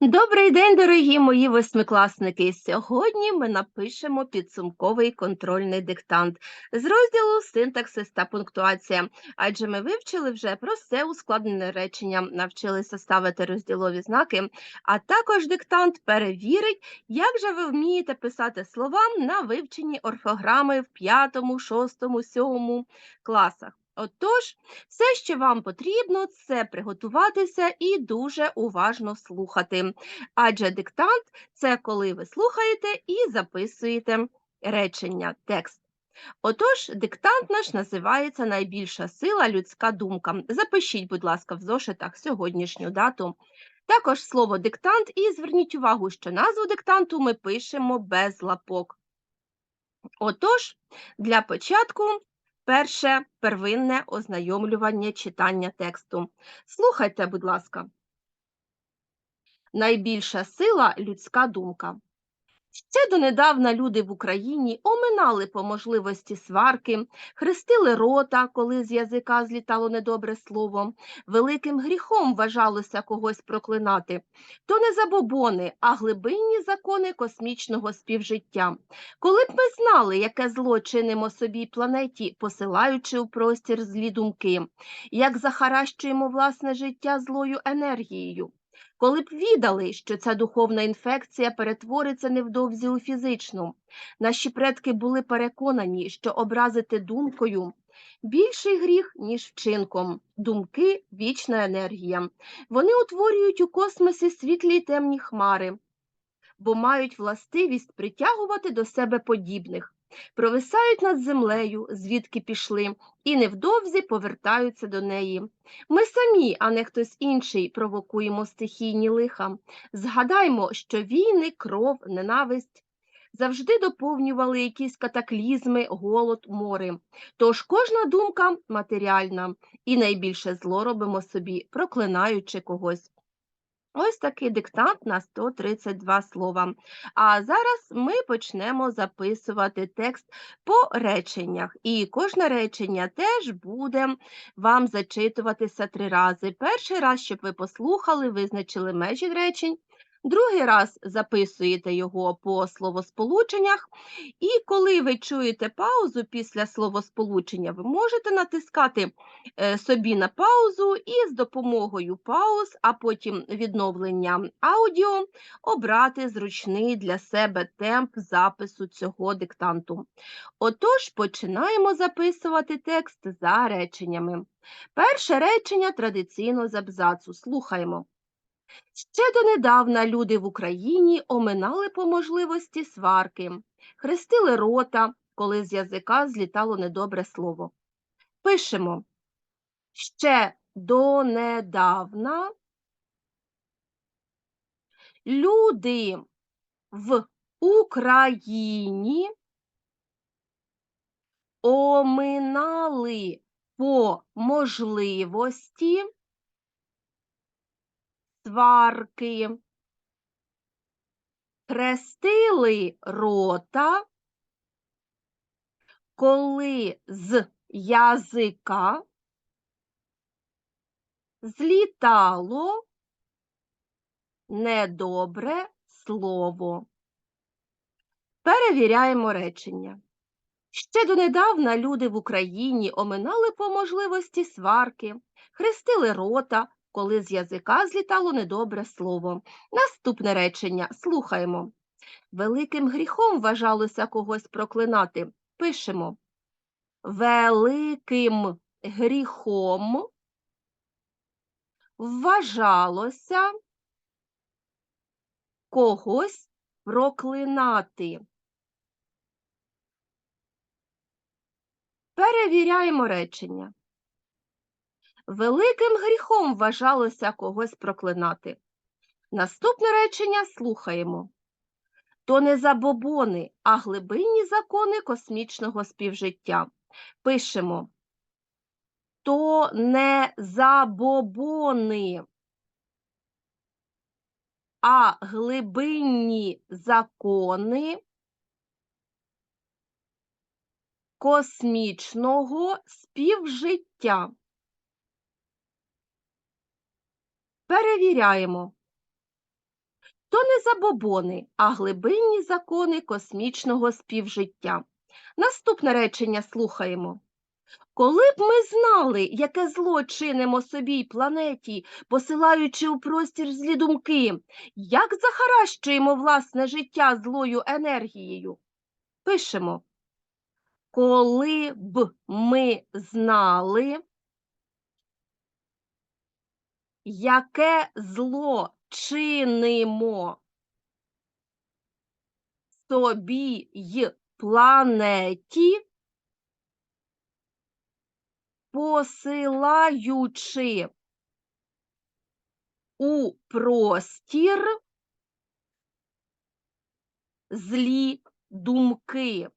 Добрий день, дорогі мої восьмикласники! Сьогодні ми напишемо підсумковий контрольний диктант з розділу синтаксис та пунктуація, адже ми вивчили вже просте ускладнене речення, навчилися ставити розділові знаки, а також диктант перевірить, як же ви вмієте писати слова на вивченні орфограми в 5, 6, 7 класах. Отож, все, що вам потрібно, це приготуватися і дуже уважно слухати. Адже диктант це коли ви слухаєте і записуєте речення, текст. Отож, диктант наш називається Найбільша сила людська думка. Запишіть, будь ласка, в зошитах сьогоднішню дату. Також слово диктант, і зверніть увагу, що назву диктанту ми пишемо без лапок. Отож, для початку Перше первинне ознайомлювання читання тексту. Слухайте, будь ласка. Найбільша сила людська думка. Ще донедавна люди в Україні оминали по можливості сварки, хрестили рота, коли з язика злітало недобре слово. Великим гріхом вважалося когось проклинати. То не забобони, а глибинні закони космічного співжиття. Коли б ми знали, яке зло чинимо собі планеті, посилаючи у простір злі думки, як захаращуємо власне життя злою енергією. Коли б відали, що ця духовна інфекція перетвориться невдовзі у фізичну, наші предки були переконані, що образити думкою більший гріх, ніж вчинком, думки вічна енергія. Вони утворюють у космосі світлі й темні хмари, бо мають властивість притягувати до себе подібних провисають над землею, звідки пішли, і невдовзі повертаються до неї. Ми самі, а не хтось інший, провокуємо стихійні лиха. Згадаймо, що війни, кров, ненависть. Завжди доповнювали якісь катаклізми, голод, мори. Тож кожна думка матеріальна, і найбільше зло робимо собі, проклинаючи когось. Ось такий диктант на 132 слова. А зараз ми почнемо записувати текст по реченнях. І кожне речення теж буде вам зачитуватися три рази. Перший раз, щоб ви послухали, визначили межі речень. Другий раз записуєте його по словосполученнях, і коли ви чуєте паузу після словосполучення, ви можете натискати е, собі на паузу і з допомогою пауз, а потім відновлення аудіо обрати зручний для себе темп запису цього диктанту. Отож, починаємо записувати текст за реченнями. Перше речення традиційно з абзацу. Слухаємо. Ще донедавна люди в Україні оминали по можливості сварки, хрестили рота, коли з язика злітало недобре слово. Пишемо ще донедавна люди в Україні оминали по можливості сварки, хрестили рота, коли з язика злітало недобре слово. Перевіряємо речення. Ще донедавна люди в Україні оминали по можливості сварки, хрестили рота, коли з язика злітало недобре слово. Наступне речення слухаємо. Великим гріхом вважалося когось проклинати. Пишемо. Великим гріхом вважалося когось проклинати. Перевіряємо речення. Великим гріхом вважалося когось проклинати. Наступне речення слухаємо. То не забобони, а глибинні закони космічного співжиття. Пишемо. То не забобони, а глибинні закони космічного співжиття. Перевіряємо. то не забобони, а глибинні закони космічного співжиття. Наступне речення слухаємо. Коли б ми знали, яке зло чинимо собі й планеті, посилаючи у простір злі думки, як захаращуємо власне життя злою енергією? Пишемо. Коли б ми знали, яке зло чинимо собі й планеті, посилаючи у простір злі думки,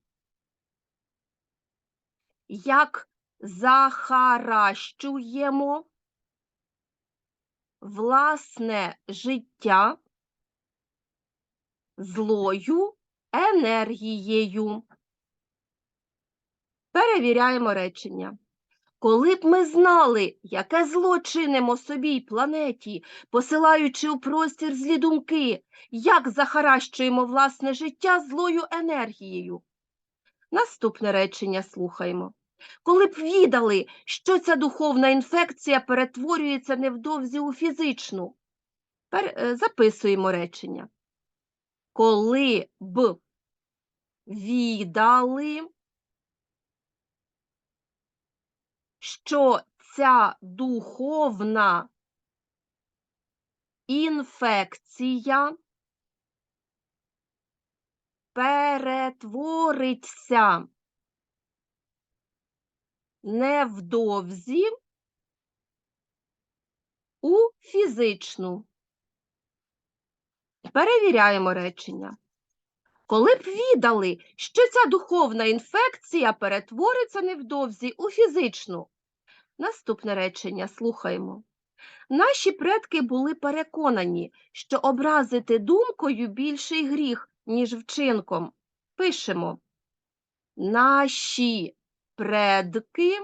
як захаращуємо власне життя злою енергією. Перевіряємо речення. Коли б ми знали, яке зло чинимо собі й планеті, посилаючи у простір злі думки, як захаращуємо власне життя злою енергією. Наступне речення слухаємо. Коли б відали, що ця духовна інфекція перетворюється невдовзі у фізичну. Е, Записуємо речення. Коли б відали, що ця духовна інфекція перетвориться невдовзі у фізичну. Перевіряємо речення. Коли б відали, що ця духовна інфекція перетвориться невдовзі у фізичну. Наступне речення слухаємо. Наші предки були переконані, що образити думкою більший гріх, ніж вчинком. Пишемо. Наші предки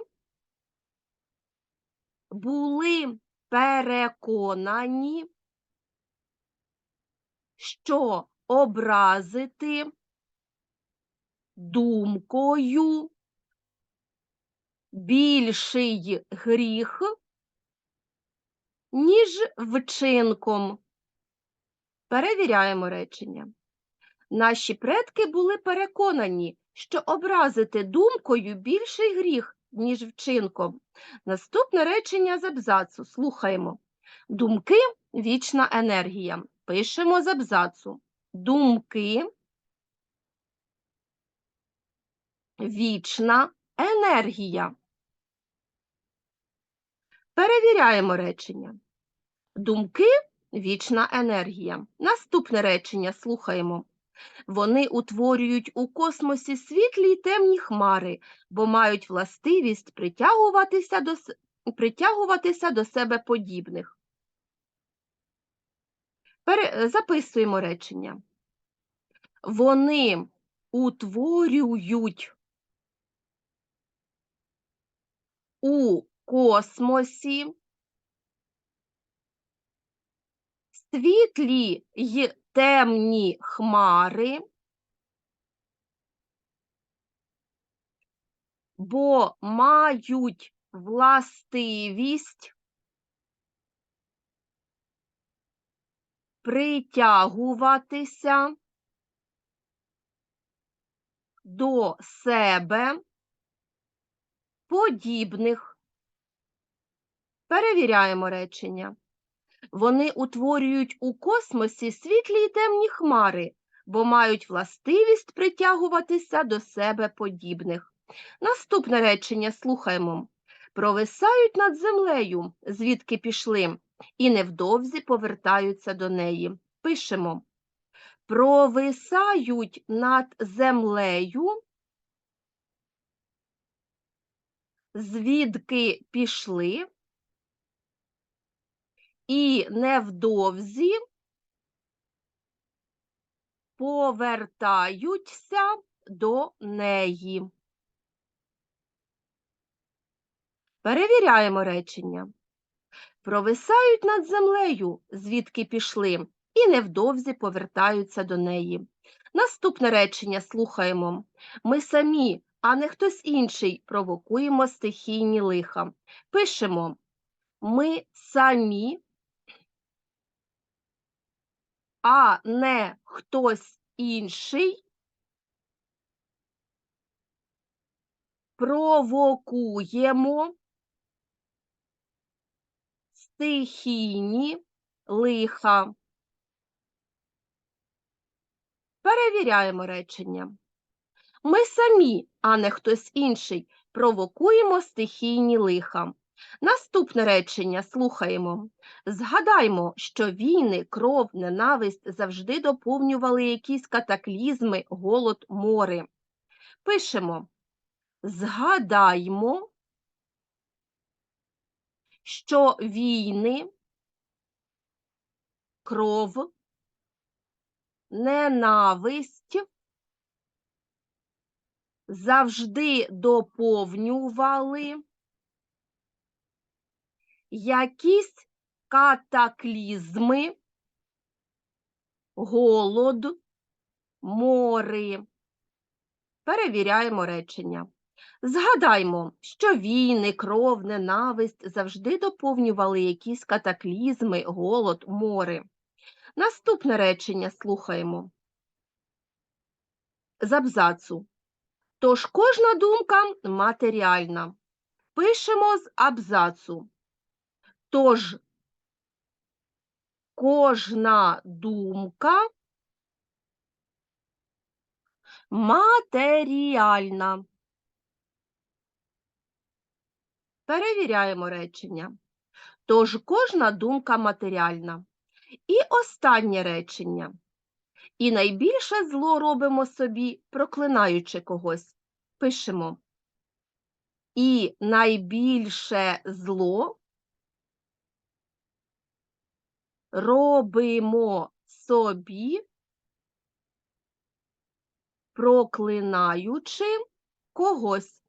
були переконані, що образити думкою більший гріх, ніж вчинком. Перевіряємо речення. Наші предки були переконані, що образити думкою більший гріх, ніж вчинком. Наступне речення з абзацу. Слухаємо. Думки вічна енергія. Пишемо з абзацу. Думки вічна енергія. Перевіряємо речення. Думки вічна енергія. Наступне речення слухаємо. Вони утворюють у космосі світлі й темні хмари, бо мають властивість притягуватися до, притягуватися до себе подібних. Пере... Записуємо речення. Вони утворюють у космосі світлі й темні хмари, бо мають властивість притягуватися до себе подібних. Перевіряємо речення. Вони утворюють у космосі світлі й темні хмари, бо мають властивість притягуватися до себе подібних. Наступне речення слухаємо. Провисають над землею, звідки пішли, і невдовзі повертаються до неї. Пишемо. Провисають над землею, звідки пішли, і невдовзі повертаються до неї. Перевіряємо речення. Провисають над землею, звідки пішли, і невдовзі повертаються до неї. Наступне речення слухаємо. Ми самі, а не хтось інший, провокуємо стихійні лиха. Пишемо ми самі, а не хтось інший провокуємо стихійні лиха. Перевіряємо речення. Ми самі, а не хтось інший, провокуємо стихійні лиха. Наступне речення слухаємо. Згадаймо, що війни, кров, ненависть завжди доповнювали якісь катаклізми, голод, мори. Пишемо. Згадаймо, що війни, кров, ненависть завжди доповнювали якісь катаклізми, голод, мори. Перевіряємо речення. Згадаймо, що війни, кров, ненависть завжди доповнювали якісь катаклізми, голод, мори. Наступне речення слухаємо. З абзацу. Тож кожна думка матеріальна. Пишемо з абзацу. Тож кожна думка матеріальна. Перевіряємо речення. Тож кожна думка матеріальна. І останнє речення. І найбільше зло робимо собі, проклинаючи когось. Пишемо. І найбільше зло робимо собі, проклинаючи когось.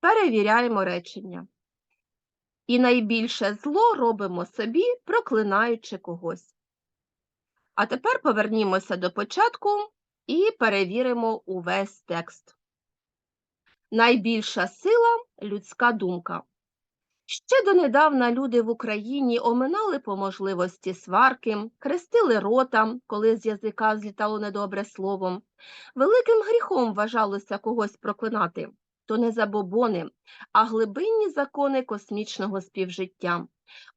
Перевіряємо речення. І найбільше зло робимо собі, проклинаючи когось. А тепер повернімося до початку і перевіримо увесь текст. Найбільша сила людська думка. Ще донедавна люди в Україні оминали по можливості сварки, хрестили рота, коли з язика злітало недобре словом. Великим гріхом вважалося когось проклинати то не забобони, а глибинні закони космічного співжиття.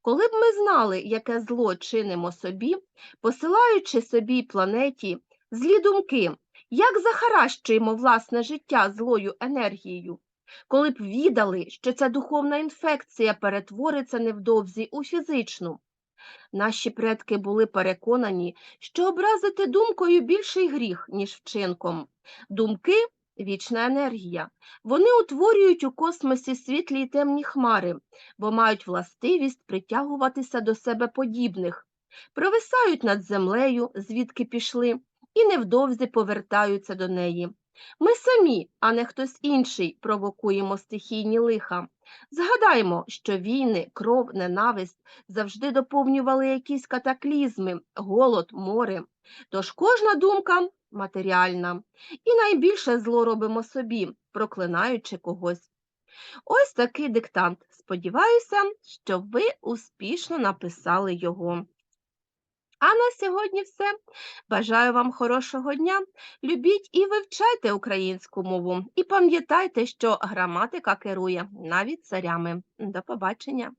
Коли б ми знали, яке зло чинимо собі, посилаючи собі планеті злі думки, як захаращуємо власне життя злою енергією, коли б відали, що ця духовна інфекція перетвориться невдовзі у фізичну. Наші предки були переконані, що образити думкою більший гріх, ніж вчинком. Думки вічна енергія. Вони утворюють у космосі світлі й темні хмари, бо мають властивість притягуватися до себе подібних, провисають над землею, звідки пішли, і невдовзі повертаються до неї. Ми самі, а не хтось інший, провокуємо стихійні лиха. Згадаймо, що війни, кров, ненависть завжди доповнювали якісь катаклізми, голод, море. Тож кожна думка матеріальна, і найбільше зло робимо собі, проклинаючи когось. Ось такий диктант. Сподіваюся, що ви успішно написали його. А на сьогодні все. Бажаю вам хорошого дня. Любіть і вивчайте українську мову. І пам'ятайте, що граматика керує навіть царями. До побачення!